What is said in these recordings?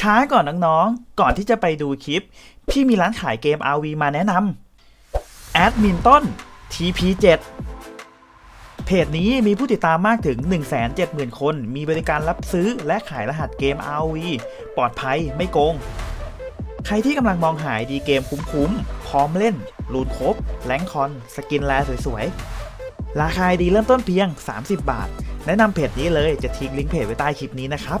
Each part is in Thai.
ช้าก่อนน้องๆ ก่อนที่จะไปดูคลิป พี่มีร้านขายเกม RV มาแนะนำแอดมินต้น TP7 เพจนี้มีผู้ติดตามมากถึง 170,000 คน มีบริการรับซื้อและขายรหัสเกม RV ปลอดภัยไม่โกง ใครที่กำลังมองหายดีเกมคุ้มๆ พร้อมเล่น รูนครบแรงคอน สกินแลสวยๆ ราคาดีเริ่มต้นเพียง 30 บาท แนะนำเพจนี้เลยจะทิ้งลิงก์เพจไว้ใต้คลิปนี้นะครับ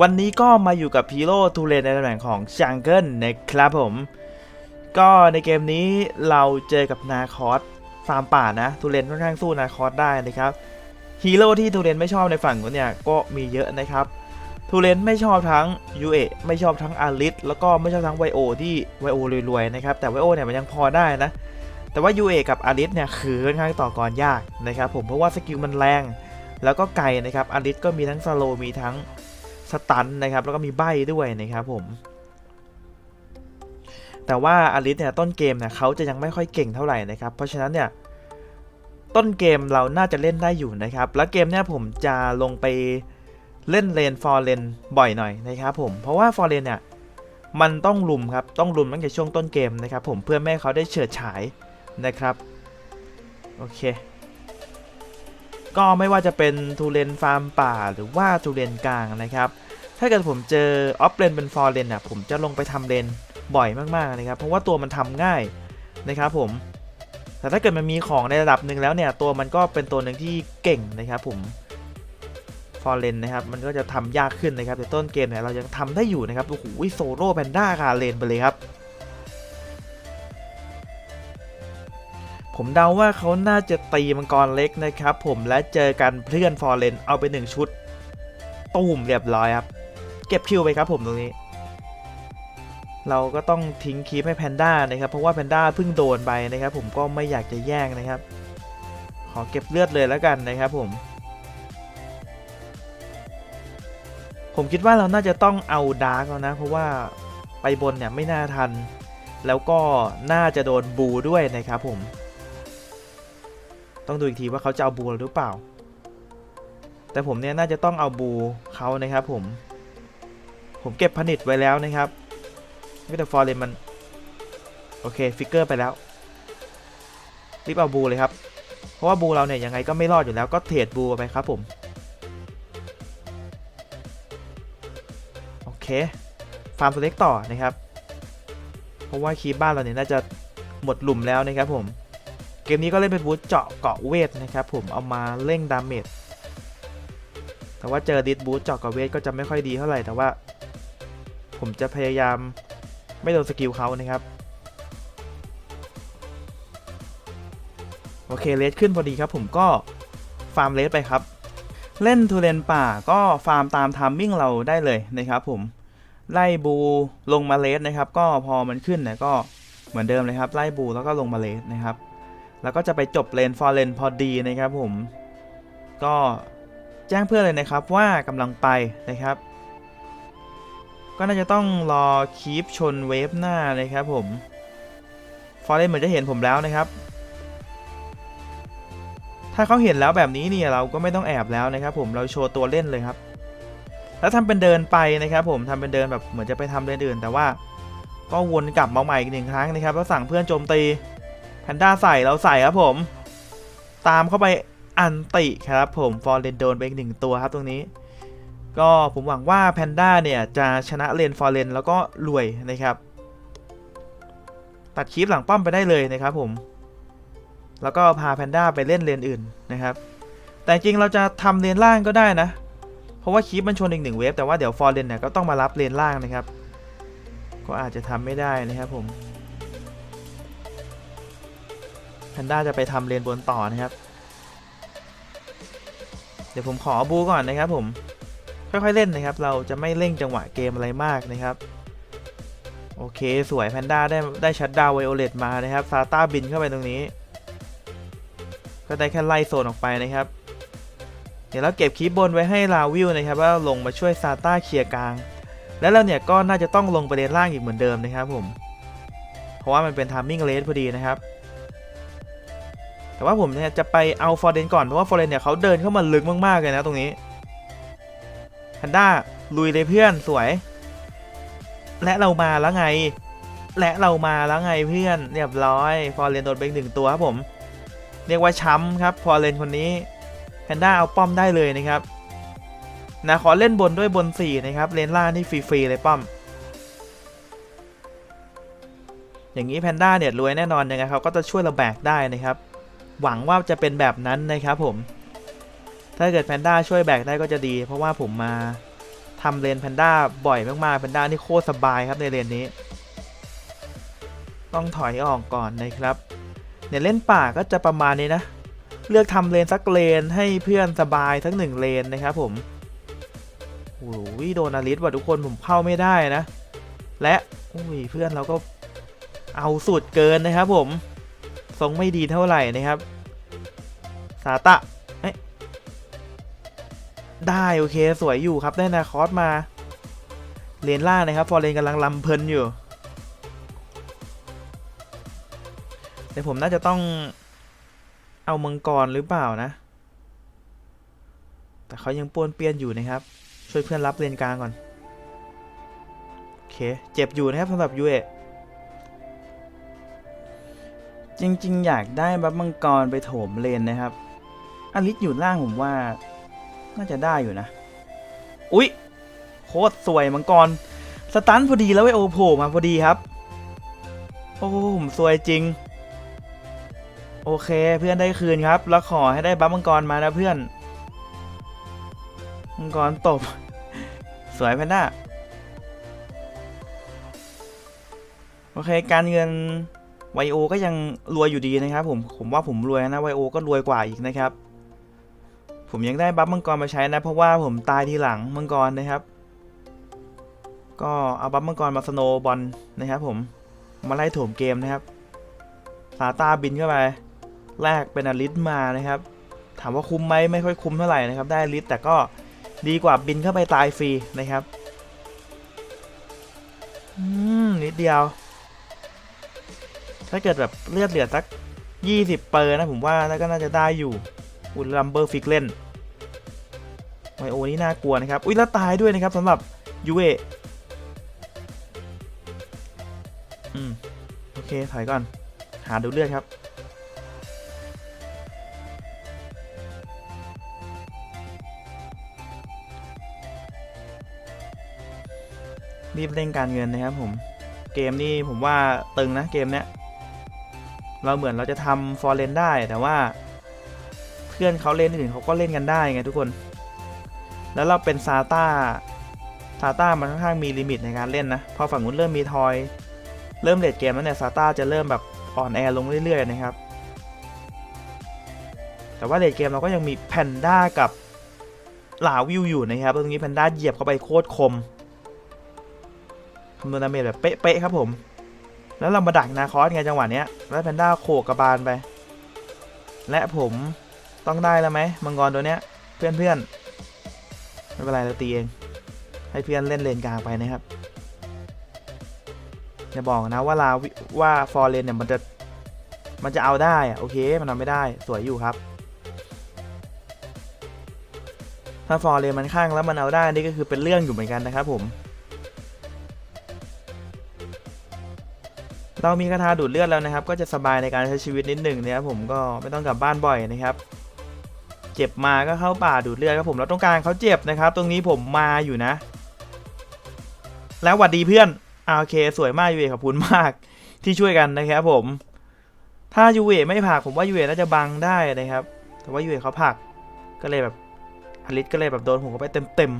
วันนี้ก็มาอยู่กับพีโร่ทูเลนในตำแหน่งของจังเกิลนะครับผม ก็ในเกมนี้เราเจอกับนาคอสฟาร์มป่านะทูเลนค่อนข้างสู้นาคอสได้นะครับฮีโร่ที่ทูเลนไม่ชอบในฝั่งนู้นเนี่ยก็มีเยอะนะครับทูเลนไม่ชอบทั้งยูเอไม่ชอบทั้งอาริสแล้วก็ไม่ชอบทั้งไวโอที่ไวโอรวยๆนะครับแต่ไวโอเนี่ยมันยังพอได้นะแต่ว่า UA กับอาริสเนี่ยคือค่อนข้างต่อกรยากนะครับผมเพราะว่าสกิลมันแรง แล้วก็ไกลนะครับอาริสก็มีทั้งสโลมีทั้ง สตันนะครับ แล้วก็มีใบด้วยนะครับผม แต่ว่าอาริสเนี่ยต้นเกมเนี่ยเขาจะยังไม่ค่อยเก่งเท่าไหร่นะครับ เพราะฉะนั้นเนี่ยต้นเกมเราน่าจะเล่นได้อยู่นะครับ แล้วเกมเนี่ยผมจะลงไปเล่นเลนฟอร์เลนบ่อยหน่อยนะครับผม เพราะว่าฟอร์เลนเนี่ยมันต้องลุมครับ ต้องลุมตั้งแต่ช่วงต้นเกมนะครับผมเพื่อไม่ให้เขาได้เฉิดฉายนะครับ โอเค ก็ไม่ว่าจะเป็นทูเรนฟาร์มป่าหรือว่าทูเรนกลางนะครับ ถ้าเกิดผมเจอออฟเลนเป็นฟอร์เลนอะผมจะลงไปทำเลนบ่อยมากๆนะครับ เพราะว่าตัวมันทำง่ายนะครับผม แต่ถ้าเกิดมันมีของในระดับหนึ่งแล้วเนี่ย ตัวมันก็เป็นตัวหนึ่งที่เก่งนะครับผมฟอร์เรนนะครับ มันก็จะทำยากขึ้นนะครับ แต่ต้นเกมเนี่ยเรายังทำได้อยู่นะครับ โอ้โหโซโล่แพนด้าคาเลนไปเลยครับ ผมเดาว่าเขาน่าจะตีมังกรเล็กนะครับ ผมและเจอกันเพื่อนฟอร์เรนเอาไปหนึ่งชุด ตูมเรียบร้อยครับ เก็บคิวไปครับผมตรงนี้ เราก็ต้องทิ้งคีปให้แพนด้านะครับ เพราะว่าแพนด้าเพิ่งโดนไปนะครับ ผมก็ไม่อยากจะแย่งนะครับ ขอเก็บเลือดเลยแล้วกันนะครับผม ผมคิดว่าเราน่าจะต้องเอาดาร์กแล้วนะ เพราะว่าไปบนเนี่ยไม่น่าทัน แล้วก็น่าจะโดนบูด้วยนะครับผม ต้องดูอีกทีว่าเขาจะเอาบูหรือเปล่า แต่ผมเนี่ยน่าจะต้องเอาบูเขานะครับผม ผมเก็บผนิตไว้แล้วนะครับวิตาฟอร์เรนมัน โอเค ฟิกเกอร์ไปแล้วรีบเอาบูเลยครับ เพราะว่าบูเราเนี่ยยังไงก็ไม่รอดอยู่แล้วก็เทรดบูไปครับผม โอเค ฟาร์มตัวเล็กต่อนะครับ เพราะว่าคีบ้านเราเนี่ยน่าจะหมดหลุมแล้วนะครับผม เกมนี้ก็เล่นเป็นบูทเจาะเกาะเวทนะครับผม เอามาเร่งดาเมจ แต่ว่าเจอดิสบูทเจาะเกาะเวทก็จะไม่ค่อยดีเท่าไหร่แต่ว่า ผมจะพยายามไม่โดนสกิลเขานะครับ โอเคเลสขึ้นพอดีครับ ผมก็ฟาร์มเลสไปครับ เล่นทูเรนป่าก็ฟาร์มตามทามมิ่งเราได้เลยนะครับผมไล่บูลงมาเลสนะครับ ก็พอมันขึ้นเนี่ยก็เหมือนเดิมเลยครับ ไล่บูแล้วก็ลงมาเลสนะครับ แล้วก็จะไปจบเลนฟอร์เลนพอดีนะครับผมก็แจ้งเพื่อนเลยนะครับว่ากำลังไปนะครับ ก็น่าจะต้องรอคีปชนเวฟหน้านะครับผม ฟอร์เรนเหมือนจะเห็นผมแล้วนะครับ ถ้าเขาเห็นแล้วแบบนี้เนี่ยเราก็ไม่ต้องแอบแล้วนะครับ ผมเราโชว์ตัวเล่นเลยครับ แล้วทำเป็นเดินไปนะครับผมทำเป็นเดินแบบเหมือนจะไปทำเลนอื่น แต่ว่าก็วนกลับมาใหม่อีกหนึ่งครั้งนะครับแล้วสั่งเพื่อนโจมตีแพนด้าใส่เราใส่ครับผม ตามเข้าไปอันติครับผมฟอร์เรนโดนไปอีกหนึ่งตัวครับตรงนี้ ก็ผมหวังว่าแพนด้าเนี่ยจะชนะเลนฟอร์เรนแล้วก็รวยนะครับ ตัดคลิปหลังป้อมไปได้เลยนะครับผม แล้วก็พาแพนด้าไปเล่นเลนอื่นนะครับ แต่จริงเราจะทำเลนล่างก็ได้นะ เพราะว่าคลิปมันชนอีกหนึ่งเวฟแต่ว่าเดี๋ยวฟอร์เรนเนี่ยก็ต้องมารับเลนล่างนะครับ ก็อาจจะทำไม่ได้นะครับผมแพนด้าจะไปทำเลนบนต่อนะครับ เดี๋ยวผมขอบูก่อนนะครับผม ค่อยๆเล่นนะครับ เราจะไม่เร่งจังหวะเกมอะไรมากนะครับ โอเคสวยแพนด้าได้ได้ชัดดาวไวโอเลตมานะครับซาต้าบินเข้าไปตรงนี้ ก็ได้แค่ไล่โซนออกไปนะครับ เดี๋ยวเราเก็บคีบบนไว้ให้ลาวิวนะครับว่าลงมาช่วยซาต้าเคลียร์กลาง แล้วเราเนี่ยก็น่าจะต้องลงไปเลนล่างอีกเหมือนเดิมนะครับผม เพราะว่ามันเป็นทามมิ่งเลสพอดีนะครับแต่ว่าผมเนี่ยจะไปเอาฟอร์เรนก่อนเพราะว่าฟอร์เรนเนี่ยเขาเดินเข้ามาลึกมากๆเลยนะตรงนี้ แพนด้าลุยเลยเพื่อนสวย และเรามาแล้วไง และเรามาแล้วไงเพื่อนเรียบร้อยฟอร์เรนโดนไปอีกหนึ่งตัวครับผม เรียกว่าช้ำครับฟอร์เรนคนนี้แพนด้าเอาป้อมได้เลยนะครับนะขอเล่นบนด้วยบน4นะครับเลนล่านี่ฟรีๆเลยป้อม อย่างนี้แพนด้าเนี่ยรวยแน่นอนยังไงเขาก็จะช่วยเราแบกได้นะครับ หวังว่าจะเป็นแบบนั้นนะครับผม ถ้าเกิดแพนด้าช่วยแบกได้ก็จะดี เพราะว่าผมมาทำเลนแพนด้าบ่อยมากๆแพนด้านี่โคตรสบายครับในเลนนี้ ต้องถอยออกก่อนนะครับเนี่ยเล่นป่าก็จะประมาณนี้นะ เลือกทำเลนสักเลนให้เพื่อนสบายทั้งหนึ่งเลนนะครับผมโอ้ยโดนอาริสว่ะทุกคนผมเข้าไม่ได้นะ และอุ้ยเพื่อนเราก็เอาสุดเกินนะครับผม ทรงไม่ดีเท่าไหร่นะครับ สาตะ ได้โอเคสวยอยู่ครับได้นาคอสมา เลนล่างนะครับ ฟอร์เรนกำลังลำเพลินอยู่แต่ผมน่าจะต้องเอามังกรหรือเปล่านะ แต่เขายังป้วนเปี้ยนอยู่นะครับ ช่วยเพื่อนรับเลนกลางก่อน โอเค เจ็บอยู่นะครับสำหรับยูเอจริง ๆ อยากได้บัฟมังกรไปโถมเลนนะครับอลิสอยู่ล่างผมว่า น่าจะได้อยู่นะ อุ๊ย โคตรสวยมังกร สตันพอดีแล้วไอโอโผล่มาพอดีครับ โอ้ผมสวยจริง โอเคเพื่อนได้คืนครับ แล้วขอให้ได้บัฟมังกรมานะเพื่อน มังกรตบ สวยแพนด้าโอเค การเงินไวโอก็ยังรวยอยู่ดีนะครับผม ผมว่าผมรวยนะไวโอก็รวยกว่าอีกนะครับ ผมยังได้บัฟมังกรมาใช้นะ เพราะว่าผมตายทีหลังมังกรนะครับ ก็เอาบัฟมังกรมาสโนว์บอลนะครับ ผมมาไล่โถมเกมนะครับซาตาบินเข้าไปแลกเป็นอลิสมานะครับ ถามว่าคุ้มไหมไม่ค่อยคุ้มเท่าไหร่นะครับ ได้อลิสแต่ก็ดีกว่าบินเข้าไปตายฟรีนะครับอืมนิดเดียว ถ้าเกิดแบบเลือดเหลือสัก20เปอร์นะผมว่าแล้วก็น่าจะได้อยู่ อุลลัมเบอร์ฟิกเล่นไวโอนี่น่ากลัวนะครับ อุ้ยแล้วตายด้วยนะครับสำหรับยูเออืม โอเค ถอยก่อน หาดูเลือดครับ รีบเร่งการเงินนะครับผม เกมนี้ผมว่าตึงนะเกมเนี้ย เราเหมือนเราจะทำฟอร์เรนได้แต่ว่า พื่อนเขาเล่นอื่นเขาก็เล่นกันได้ไงทุกคน แล้วเราเป็นซาต้าซาต้ามันค่อนข้างมีลิมิตในการเล่นนะ พอฝั่งนู้นเริ่มมีทอย เริ่มเลดเกมแล้วเนี่ยซาต้าจะเริ่มแบบอ่อนแอลงเรื่อยๆนะครับ แต่ว่าเลดเกมเราก็ยังมีแพนด้ากับหลาวิวอยู่นะครับตรงนี้แพนด้าเหยียบเข้าไปโคตรคมคำนวณดาเมจแบบเป๊ะๆครับผม แล้วเรามาดักนาคอสไงจังหวะเนี้ย แล้วแพนด้าโขกกระบาลไป และผม ต้องได้แล้วไหมมังกรตัวเนี้ย เพื่อนเพื่อนไม่เป็นไรเราตีเอง ให้เพื่อนเล่นเลนกลางไปนะครับอย่าบอกนะว่าลาวิว่าฟอร์เรนเนี่ยมันจะมันจะเอาได้อะโอเคมันทำไม่ได้สวยอยู่ครับ ถ้าฟอร์เรนมันข้างแล้วมันเอาได้นี่ก็คือเป็นเรื่องอยู่เหมือนกันนะครับผม เรามีคาถาดูดเลือดแล้วนะครับ ก็จะสบายในการใช้ชีวิตนิดหนึ่งนะครับผมก็ไม่ต้องกลับบ้านบ่อยนะครับ เจ็บมาก็เข้าป่าดูดเลือดครับผมแล้วต้องการเขาเจ็บนะครับ ตรงนี้ผมมาอยู่นะ แล้วหวัดดีเพื่อนอาโอเค สวยมากยูเอขอบคุณมากที่ช่วยกันนะครับผม ถ้ายูเอไม่ผักผมว่ายูเอน่าจะบังได้นะครับ แต่ว่ายูเอเขาผักก็เลยแบบอลิสก็เลยแบบโดนผมเข้าไปเต็ม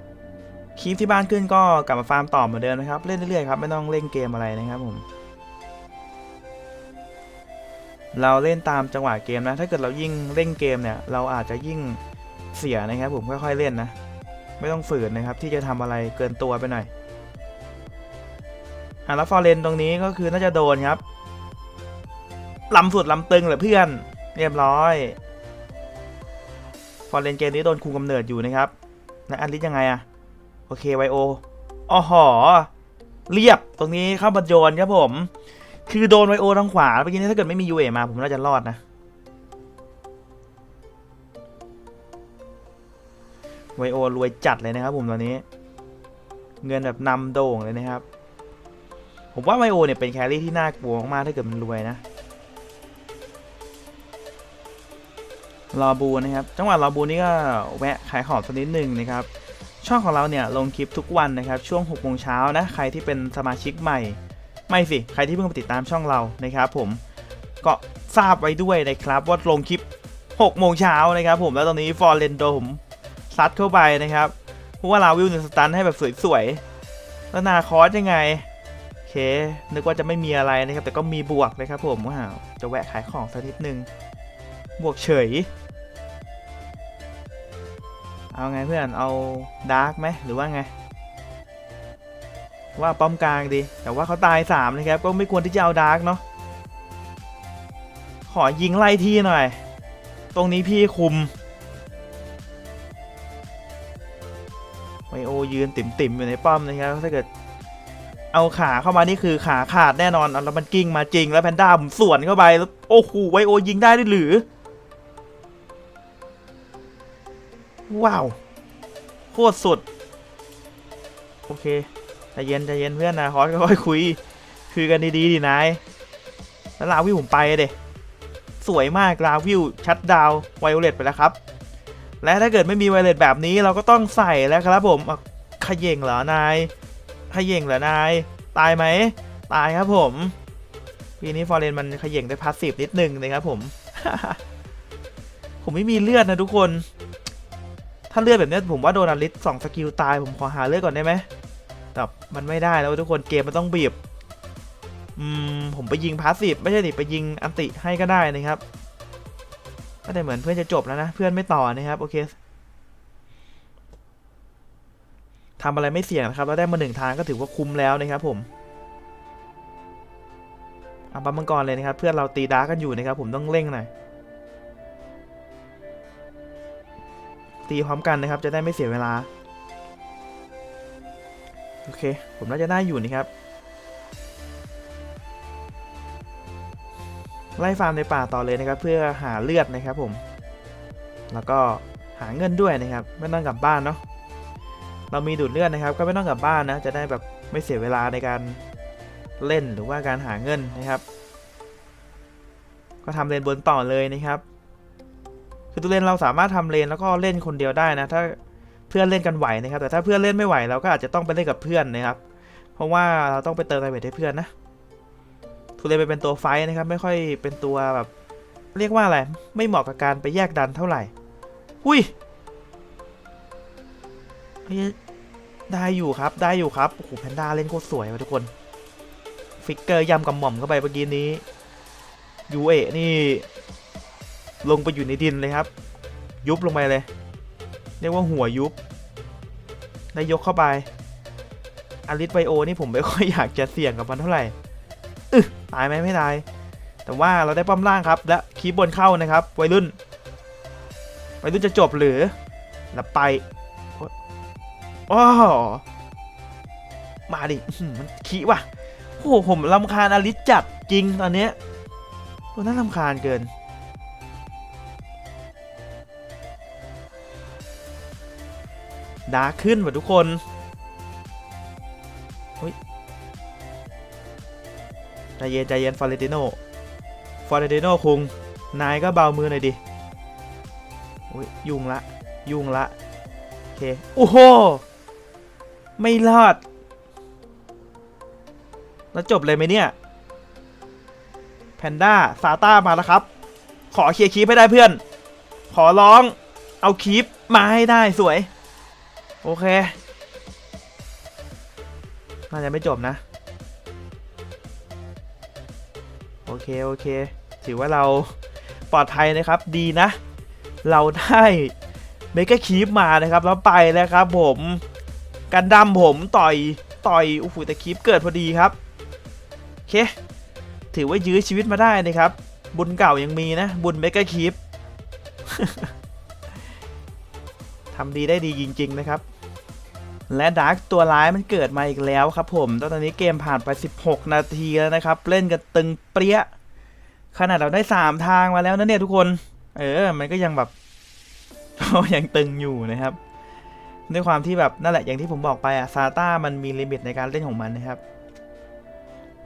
ๆคลิปที่บ้านขึ้นก็กลับมาฟาร์มต่อเหมือนเดิมนะครับ เล่นเรื่อยๆครับไม่ต้องเล่นเกมอะไรนะครับผม เราเล่นตามจังหวะเกมนะ ถ้าเกิดเรายิ่งเล่นเกมเนี่ย เราอาจจะยิ่งเสียนะครับผมค่อยๆเล่นนะ ไม่ต้องฝืนนะครับที่จะทำอะไรเกินตัวไปหน่อยอะแล้วฟอร์เรนตรงนี้ก็คือน่าจะโดนครับลำสุดลำตึงเหรอเพื่อน เรียบร้อยฟอร์เรนเกมนี้โดนคุมกำเนิดอยู่นะครับและอันลิสยังไงอะโอเคไวโออ๋อหอเรียบตรงนี้เข้าบัดโยนครับผม คือโดนไวโอทางขวาเมื่อกี้นี้ถ้าเกิดไม่มียูเอมาผมน่าจะรอดนะ ไวโอรวยจัดเลยนะครับผมตอนนี้ เงินแบบนำโด่งเลยนะครับ ผมว่าไวโอเนี่ยเป็นแครี่ที่น่ากลัวมากถ้าเกิดมันรวยนะรอบูนะครับจังหวะรอบูนี่ก็แวะขายของสักนิดหนึ่งนะครับ ช่องของเราเนี่ยลงคลิปทุกวันนะครับ ช่วง6โมงเช้านะ ใครที่เป็นสมาชิกใหม่ ไม่สิ ใครที่เพิ่งมาติดตามช่องเรานะครับผมก็ทราบไว้ด้วยนะครับว่าลงคลิป 6 โมงเช้านะครับผมแล้วตอนนี้ฟอร์เรนโดผมซัดเข้าไปนะครับเพราะว่าลาวิลหนึ่งสตันให้แบบสวยๆแล้วนาคอสยังไงโอเค นึกว่าจะไม่มีอะไรนะครับ แต่ก็มีบวกนะครับผมว้าวจะแวะขายของสักนิดนึง บวกเฉย เอาไงเพื่อนเอาดาร์กไหมหรือว่าไง ว่าป้อมกลางดี แต่ว่าเขาตายสามนะครับ ก็ไม่ควรที่จะเอาดาร์กเนาะ ขอยิงไล่ที่หน่อย ตรงนี้พี่คุมไวโอยืนติ่มๆอยู่ในป้อมนะครับ ถ้าเกิด เอาขาเข้ามานี่คือขาขาดแน่นอน แล้วมันกิ้งมาจริง แล้วแพนด้าผมส่วนเข้าไปแล้วโอ้โหไวโอยิงได้ด้วยหรือ ว้าว โคตรสุด โอเค ใจเย็นใจเย็นเพื่อนนะคอสค่อยคุยคือกันดีๆดีนายแล้วลาวิวผมไปเดสวยมากลาวิวชัดดาวไวโอเลตไปแล้วครับ และถ้าเกิดไม่มีไวโอเลตแบบนี้เราก็ต้องใส่แล้วครับผมขย่งเหรอนายขย่งเหรอนาย ตายไหมตายครับผมปีนี้ฟอร์เรนมันขย่งได้พาสซีฟนิดนึงนะครับผม ผมไม่มีเลือดนะทุกคน ถ้าเลือดแบบนี้ผมว่าโดนอลิสสองสกิลตายผมขอหาเลือดก่อนได้ไหม แต่มันไม่ได้แล้วทุกคนเกมมันต้องบีบอืมผมไปยิงพาสซีฟไม่ใช่ดิไปยิงอันติให้ก็ได้นะครับก็ได้เหมือนเพื่อนจะจบแล้วนะ เพื่อนไม่ต่อนะครับ โอเคทำอะไรไม่เสี่ยงนะครับแล้วได้มาหนึ่งทางก็ถือว่าคุ้มแล้วนะครับผมเอาบัมมังกรเลยนะครับ เพื่อนเราตีดาร์กันอยู่นะครับ ผมต้องเร่งหน่อยตีพร้อมกันนะครับ จะได้ไม่เสียเวลา โอเค ผมน่าจะได้อยู่นะครับ ไล่ฟาร์มในป่าต่อเลยนะครับ เพื่อหาเลือดนะครับผม แล้วก็หาเงินด้วยนะครับ ไม่ต้องกลับบ้านเนาะ เรามีดูดเลือดนะครับ ก็ไม่ต้องกลับบ้านนะ จะได้แบบไม่เสียเวลาในการเล่นหรือว่าการหาเงินนะครับ ก็ทำเลนบนต่อเลยนะครับ คือตัวเลนเราสามารถทำเลนแล้วก็เล่นคนเดียวได้นะ ถ้า พื่อนเล่นกันไหวนะครับ แต่ถ้าเพื่อนเล่นไม่ไหวเราก็อาจจะต้องไปเล่นกับเพื่อนนะครับ เพราะว่าเราต้องไปเติมไทเวทให้เพื่อนนะทุเรนไปเป็นตัวไฟนะครับ ไม่ค่อยเป็นตัวแบบเรียกว่าอะไร ไม่เหมาะกับการไปแยกดันเท่าไหร่หุยเฮ้ยได้อยู่ครับ ได้อยู่ครับ โอ้โห แพนด้าเล่นโคตรสวยว่ะทุกคน ฟิกเกอร์ยำกับหม่อมเข้าไปเมื่อกี้นี้ ยูเอะนี่ ลงไปอยู่ในดินเลยครับ ยุบลงไปเลย เรียกว่าหัวยุบได้ยกเข้าไปอลิสไบโอนี่ผมไม่ค่อยอยากจะเสี่ยงกับมันเท่าไหร่อึตายไหมไม่ตาย แต่ว่าเราได้ป้อมล่างครับ และคีบบนเข้านะครับ วัยรุ่น วัยรุ่นจะจบหรือแล้วไปโอ้มาดิมันขี้ว่ะโอ้โหผมลำคาญอลิสจัดจริงตอนเนี้ยตัวน่าลำคาญเกิน ดาร์กขึ้นว่ะทุกคนใจเย็นใจเย็นฟอร์เรติโนฟอร์เรติโนคุง นายก็เบามือหน่อยดิอุ้ยยุ่งละ ยุ่งละ โอเค โอ้โห ไม่รอด แล้วจบเลยไหมเนี่ย แพนด้าซาต้ามาแล้วครับ ขอเคลียร์คีปให้ได้เพื่อน ขอร้อง เอาคีปมาให้ได้สวย โอเคน่าจะไม่จบนะ โอเค โอเค ถือว่าเราปลอดภัยนะครับ ดีนะ เราได้เมกะคีปมานะครับ แล้วไปแล้วครับผมกันดั้มผมต่อยต่อยโอ้โหแต่คีปเกิดพอดีครับโอเค ถือว่ายื้อชีวิตมาได้นะครับ บุญเก่ายังมีนะ บุญเมกะคีปทำดีได้ดีจริง ๆ นะครับ และดาร์กตัวร้ายมันเกิดมาอีกแล้วครับผม ตอนนี้เกมผ่านไป 16 นาทีแล้วนะครับ เล่นกันตึงเปรี้ย ขนาดเราได้ 3 ทางมาแล้วนะเนี่ยทุกคน เออ มันก็ยังแบบยังตึงอยู่นะครับ ด้วยความที่แบบนั่นแหละอย่างที่ผมบอกไปอะซาต้ามันมีลิมิตในการเล่นของมันนะครับ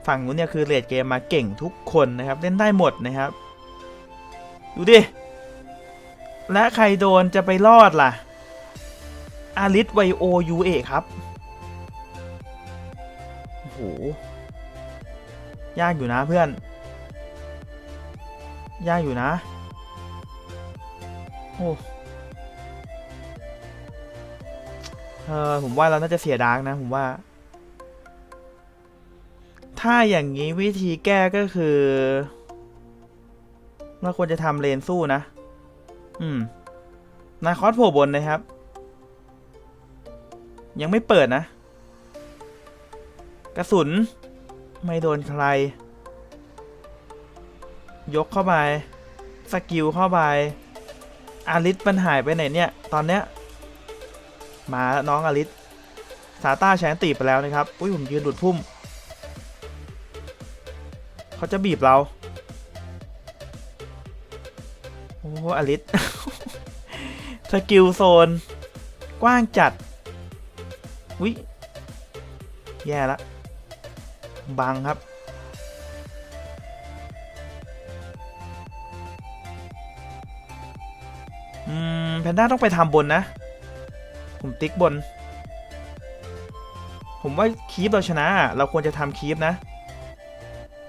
ฝั่งนู้นเนี่ยคือเลดเกมมาเก่งทุกคนนะครับ เล่นได้หมดนะครับ ดูดิ และใครโดนจะไปรอดล่ะ อาริสไวโอยูเอครับ โอ้โห ยากอยู่นะเพื่อน ยากอยู่นะ โอ้เออผมว่าเราน่าจะเสียดาร์กนะ ผมว่า ถ้าอย่างนี้วิธีแก้ก็คือเราควรจะทำเลนสู้นะ อืม นาคอสโผล่บนนะครับ ยังไม่เปิดนะ กระสุน ไม่โดนใคร ยกเข้าไป สกิลเข้าไป อาริสมันหายไปไหนเนี่ย ตอนเนี้ย มาน้องอาริสซาต้าแชนตีไปแล้วนะครับ อุ้ยผมยืนดุดพุ่ม เขาจะบีบเรา โอ้อาริสสกิลโซน กว้างจัด วิแย่ละบังครับ อืม แพนด้าต้องไปทำบนนะ ผมติ๊กบน ผมว่าคีปเราชนะ เราควรจะทำคีปนะ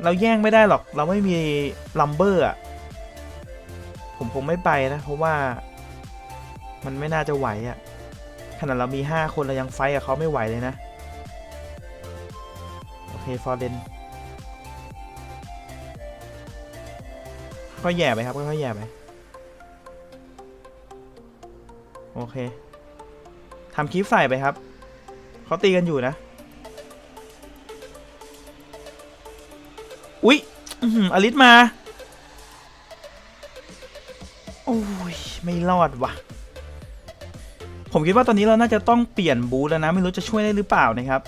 เราแย่งไม่ได้หรอก เราไม่มีลัมเบอร์อะผมคงไม่ไปนะ เพราะว่า มันไม่น่าจะไหวอะ ขนาดเรามี 5 คนเรายังไฟกับเขาไม่ไหวเลยนะ โอเค ฟอร์เรนค่อยแย่ไปครับค่อยแย่ไป โอเคทำคลิปใส่ไปครับ เขาตีกันอยู่นะ อุ๊ยอื้อหืออลิสมา โอ้ย ไม่รอดว่ะ ผมคิดว่าตอนนี้เราน่าจะต้องเปลี่ยนบูธแล้วนะ ไม่รู้จะช่วยได้หรือเปล่านะครับ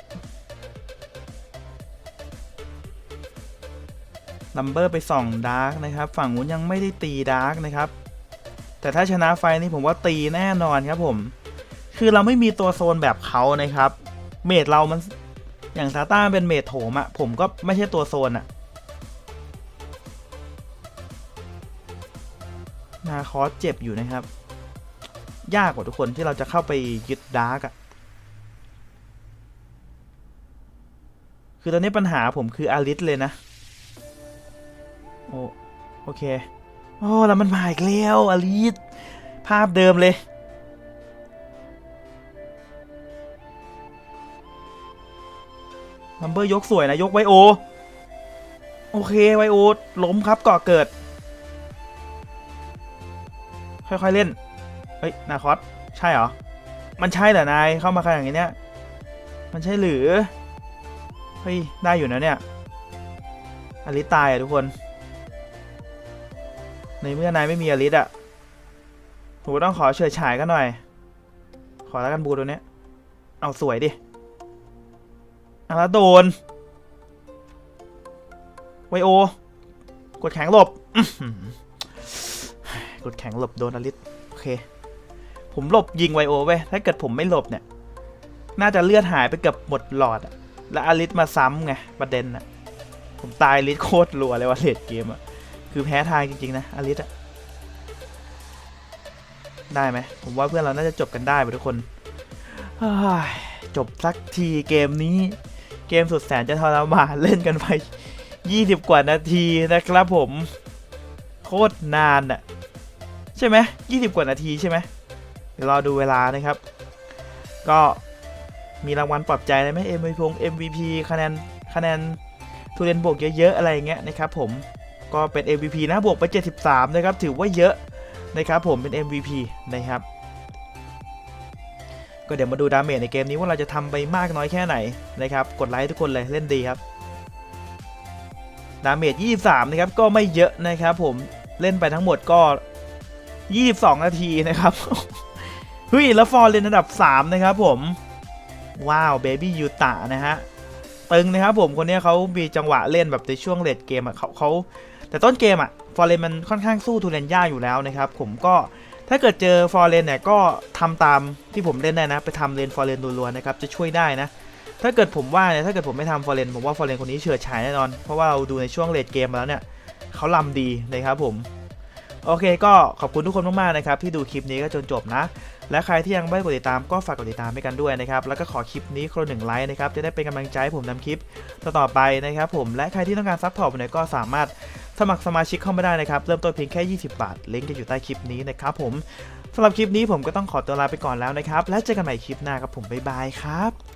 ลัมเบอร์ไปส่องดาร์กนะครับ ฝั่งนู้นยังไม่ได้ตีดาร์กนะครับ แต่ถ้าชนะไฟนี่ผมว่าตีแน่นอนครับผม คือเราไม่มีตัวโซนแบบเขานะครับ เมดเรามันอย่างซาต้าเป็นเมดโถมอะผมก็ไม่ใช่ตัวโซนอะนาคอสเจ็บอยู่นะครับ ยากกว่าทุกคนที่เราจะเข้าไปยึดดาร์กอะคือตอนนี้ปัญหาผมคืออาริสเลยนะ โอโอเค โอ้ แล้วมันมาอีกแล้วอลิสภาพเดิมเลย ลัมเบอร์ยกสวยนะ ยกไวโอ โอเค ไวโอ ล้มครับก่อเกิด ค่อย ๆ เล่น เฮ้ย นาคอสใช่เหรอ มันใช่เหรอนาย เข้ามาขนาดนี้เนี่ย มันใช่หรือ เฮ้ย ได้อยู่นะเนี่ยอลิสตายอะทุกคน ในเมื่อนายไม่มีอลิสอะผมต้องขอเฉิดฉายกันหน่อย ขอแล้วกันบูตัวเนี้ย เอาสวยดิเอาแล้วโดน ไวโอ กดแข็งหลบ กดแข็งหลบโดนอลิสโอเค ผมหลบยิงไวโอไว้ยถ้าเกิดผมไม่หลบเนี่ย น่าจะเลือดหายไปเกือบหมดหลอดอะแล้วอลิสมาซ้ำไงประเด็นอะผมตายอลิสโคตรรัวเลยว่าเลดเกมอะคือแพ้ทางจริงๆนะอลิสอะได้ไหมผมว่าเพื่อนเราน่าจะจบกันได้ไปทุกคนจบสักทีเกมนี้ เกมสุดแสนจะทรมานเล่นกันไป 20 กว่านาทีนะครับผม โคตรนานอะใช่ไหม20กว่านาทีใช่ไหม เดี๋ยวรอดูเวลานะครับ ก็มีรางวัลปลอบใจอะไรไหม MVP พง MVP คะแนนคะแนนทุเรียนบวกเยอะๆอะไรเงี้ยนะครับผมก็เป็น MVP นะบวกไป 73 นะครับ ถือว่าเยอะนะครับผมเป็น MVP นะครับ ก็เดี๋ยวมาดูดาเมจในเกมนี้ว่าเราจะทำไปมากน้อยแค่ไหนนะครับ กดไลค์ทุกคนเลยเล่นดีครับ ดาเมจ 23 นะครับ ก็ไม่เยอะนะครับผมเล่นไปทั้งหมดก็ 22 นาทีนะครับ เฮ้ย แล้วฟอร์เรนอันดับ 3 นะครับผม ว้าวเบบี้ยูตะนะฮะ ตึงนะครับผมคนนี้เขามีจังหวะเล่นแบบในช่วงเลดเกมอะเขาเขาแต่ต้นเกมอะฟอร์เรนมันค่อนข้างสู้ทูเรนยากอยู่แล้วนะครับผมก็ถ้าเกิดเจอฟอร์เรนเนี่ยก็ทำตามที่ผมเล่นได้นะ ไปทำเลนฟอร์เรนรัวๆนะครับจะช่วยได้นะ ถ้าเกิดผมว่าเนี่ยถ้าเกิดผมไม่ทำฟอร์เรนผมว่าฟอร์เรนคนนี้เฉิดฉายแน่นอนเพราะว่าเราดูในช่วงเลดเกมมาแล้วเนี่ยเขาลำดีนะครับผม โอเคก็ขอบคุณทุกคนมากๆนะครับที่ดูคลิปนี้ก็จนจบนะ และใครที่ยังไม่กดติดตามก็ฝากกดติดตามให้กันด้วยนะครับแล้วก็ขอคลิปนี้คนหนึ่งไลค์นะครับจะได้เป็นกำลังใจให้ผมทำคลิปต่อๆไปนะครับผมและใครที่ต้องการซัพพอร์ตผมเนี่ยก็สามารถสมัครสมาชิกเข้ามาได้นะครับเริ่มต้นเพียงแค่ 20 บาทลิงก์จะอยู่ใต้คลิปนี้นะครับผมสำหรับคลิปนี้ผมก็ต้องขอตัวลาไปก่อนแล้วนะครับและเจอกันใหม่คลิปหน้าครับผมบ๊ายบายครับ